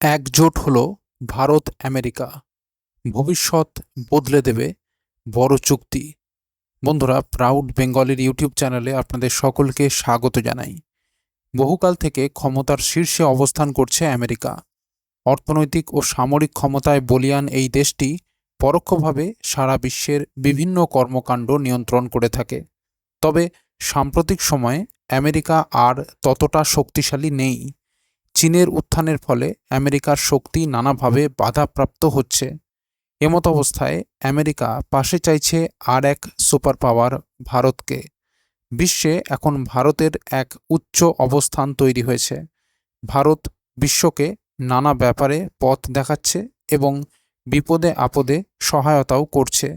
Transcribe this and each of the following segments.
একজোট হল ভারত, আমেরিকা। ভবিষ্যৎ বদলে দেবে বড় চুক্তি। বন্ধুরা প্রাউড বেঙ্গলের ইউটিউব চ্যানেলে আপনাদের সকলকে স্বাগত জানাই। বহুকাল থেকে ক্ষমতার শীর্ষে অবস্থান করছে আমেরিকা। অর্থনৈতিক ও সামরিক ক্ষমতায় বলিয়ান এই দেশটি পরোক্ষভাবে সারা বিশ্বের বিভিন্ন কর্মকাণ্ড নিয়ন্ত্রণ করে থাকে। তবে সাম্প্রতিক সময়ে আমেরিকা আর ততটা শক্তিশালী নেই। চীনের উত্থানের ফলে আমেরিকার শক্তি নানাভাবে বাধাপ্রাপ্ত হচ্ছে। এমত অবস্থায় আমেরিকা পাশে চাইছে আর এক সুপার পাওয়ার ভারতকে। বিশ্বে এখন ভারতের এক উচ্চ অবস্থান তৈরি হয়েছে। ভারত বিশ্বকে নানা ব্যাপারে পথ দেখাচ্ছে এবং বিপদে আপদে সহায়তাও করছে।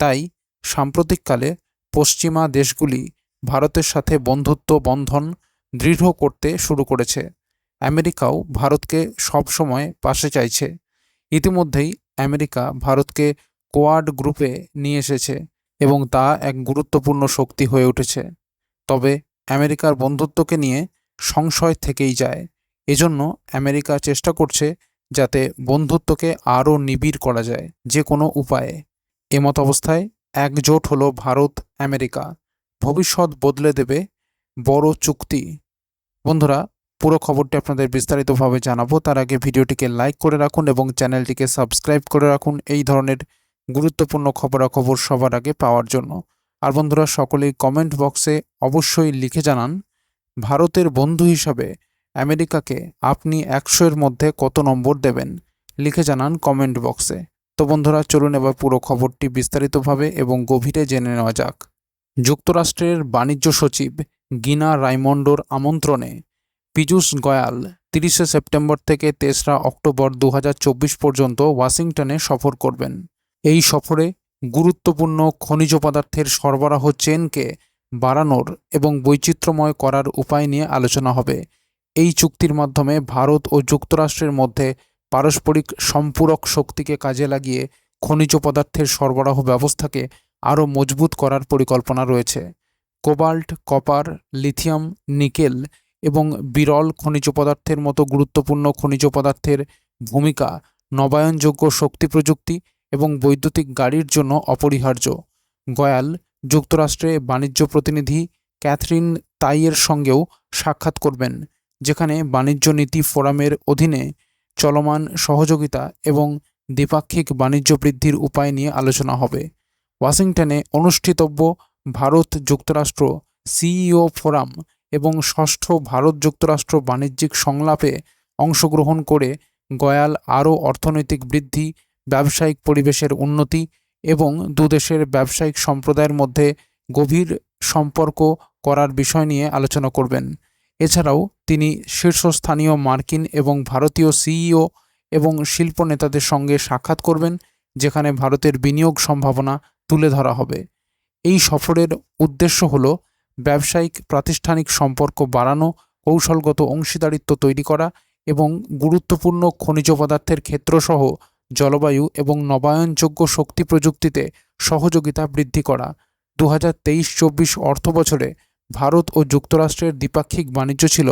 তাই সাম্প্রতিককালে পশ্চিমা দেশগুলি ভারতের সাথে বন্ধুত্ব বন্ধন দৃঢ় করতে শুরু করেছে। আমেরিকাও ভারতকে সবসময় পাশে চাইছে। ইতিমধ্যেই আমেরিকা ভারতকে কোয়াড গ্রুপে নিয়ে এসেছে এবং তা এক গুরুত্বপূর্ণ শক্তি হয়ে উঠেছে। তবে আমেরিকার বন্ধুত্বকে নিয়ে সংশয় থেকেই যায়। এজন্য আমেরিকা চেষ্টা করছে যাতে বন্ধুত্বকে আরও নিবিড় করা যায় যে কোনো উপায়ে। এমত অবস্থায় একজোট হলো ভারত, আমেরিকা। ভবিষ্যৎ বদলে দেবে বড় চুক্তি। বন্ধুরা পুরো খবরটি আপনাদের বিস্তারিতভাবে জানাব। তার আগে ভিডিওটিকে লাইক করে রাখুন এবং চ্যানেলটিকে সাবস্ক্রাইব করে রাখুন। এই ধরনের গুরুত্বপূর্ণ খবরাখবর সবার আগে পাওয়ার জন্য। আর বন্ধুরা, সকলেই কমেন্ট বক্সে অবশ্যই লিখে জানান, ভারতের বন্ধু হিসাবে আমেরিকাকে আপনি একশো এর মধ্যে কত নম্বর দেবেন? লিখে জানান কমেন্ট বক্সে তো বন্ধুরা, চলুন এবার পুরো খবরটি বিস্তারিতভাবে এবং গভীরে জেনে নেওয়া যাক। যুক্তরাষ্ট্রের বাণিজ্য সচিব গিনা রাইমন্ডোর আমন্ত্রণে পীযূষ গয়াল, তিরিশে সেপ্টেম্বর থেকে তেসরা অক্টোবর দু হাজার চব্বিশ পর্যন্ত ওয়াশিংটনে সফর করবেন। এই সফরে গুরুত্বপূর্ণ খনিজ পদার্থের সরবরাহ চেনকে বাড়ানোর এবং বৈচিত্র্যময় করার উপায় নিয়ে আলোচনা হবে। এই চুক্তির মাধ্যমে ভারত ও যুক্তরাষ্ট্রের মধ্যে পারস্পরিক সম্পূরক শক্তিকে কাজে লাগিয়ে খনিজ পদার্থের সরবরাহ ব্যবস্থাকে আরও মজবুত করার পরিকল্পনা রয়েছে। কোবাল্ট, কপার, লিথিয়াম, নিকেল এবং বিরল খনিজ পদার্থের মতো গুরুত্বপূর্ণ খনিজ পদার্থের ভূমিকা নবায়নযোগ্য শক্তি প্রযুক্তি এবং বৈদ্যুতিক গাড়ির জন্য অপরিহার্য। গয়াল যুক্তরাষ্ট্রে বাণিজ্য প্রতিনিধি ক্যাথরিন তাইয়ের সঙ্গেও সাক্ষাৎ করবেন, যেখানে বাণিজ্য নীতি ফোরামের অধীনে চলমান সহযোগিতা এবং দ্বিপাক্ষিক বাণিজ্য বৃদ্ধির উপায় নিয়ে আলোচনা হবে। ওয়াশিংটনে অনুষ্ঠিতব্য ভারত যুক্তরাষ্ট্র সিইও ফোরাম এবং ষষ্ঠ ভারত যুক্তরাষ্ট্র বাণিজ্যিক সংলাপে অংশগ্রহণ করে গয়াল আরও অর্থনৈতিক বৃদ্ধি, ব্যবসায়িক পরিবেশের উন্নতি এবং দুদেশের ব্যবসায়িক সম্প্রদায়ের মধ্যে গভীর সম্পর্ক করার বিষয় নিয়ে আলোচনা করবেন। এছাড়াও তিনি শীর্ষস্থানীয় মার্কিন এবং ভারতীয় সিইও এবং শিল্প নেতাদের সঙ্গে সাক্ষাৎ করবেন, যেখানে ভারতের বিনিয়োগ সম্ভাবনা তুলে ধরা হবে। এই সফরের উদ্দেশ্য হল ব্যবসায়িক, প্রাতিষ্ঠানিক সম্পর্ক বাড়ানো, কৌশলগত অংশীদারিত্ব তৈরি করা এবং গুরুত্বপূর্ণ খনিজ পদার্থের ক্ষেত্রসহ জলবায়ু এবং নবায়নযোগ্য শক্তি প্রযুক্তিতে সহযোগিতা বৃদ্ধি করা। দু হাজার তেইশ চব্বিশ অর্থ বছরে ভারত ও যুক্তরাষ্ট্রের দ্বিপাক্ষিক বাণিজ্য ছিল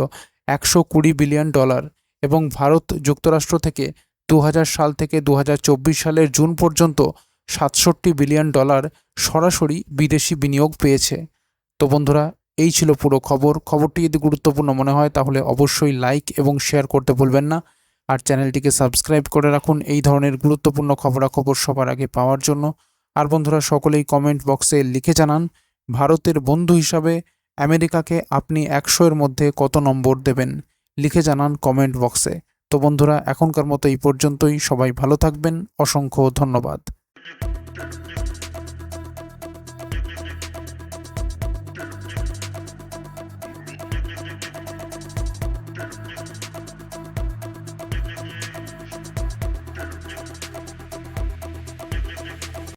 একশো কুড়ি বিলিয়ন ডলার এবং ভারত যুক্তরাষ্ট্র থেকে দু হাজার সাল থেকে দু হাজার চব্বিশ সালের জুন পর্যন্ত সাতষট্টি বিলিয়ন ডলার সরাসরি বিদেশি বিনিয়োগ পেয়েছে। তো বন্ধুরা, এই ছিল পুরো খবর। খবরটি যদি গুরুত্বপূর্ণ মনে হয়, তাহলে অবশ্যই লাইক এবং শেয়ার করতে ভুলবেন না। আর চ্যানেলটিকে সাবস্ক্রাইব করে রাখুন এই ধরনের গুরুত্বপূর্ণ খবরাখবর সবার আগে পাওয়ার জন্য। আর বন্ধুরা, সকলেই কমেন্ট বক্সে লিখে জানান, ভারতের বন্ধু হিসাবে আমেরিকাকে আপনি একশো এর মধ্যে কত নম্বর দেবেন? লিখে জানান কমেন্ট বক্সে তো বন্ধুরা, এখনকার মতো এই পর্যন্তই। সবাই ভালো থাকবেন। অসংখ্য ধন্যবাদ।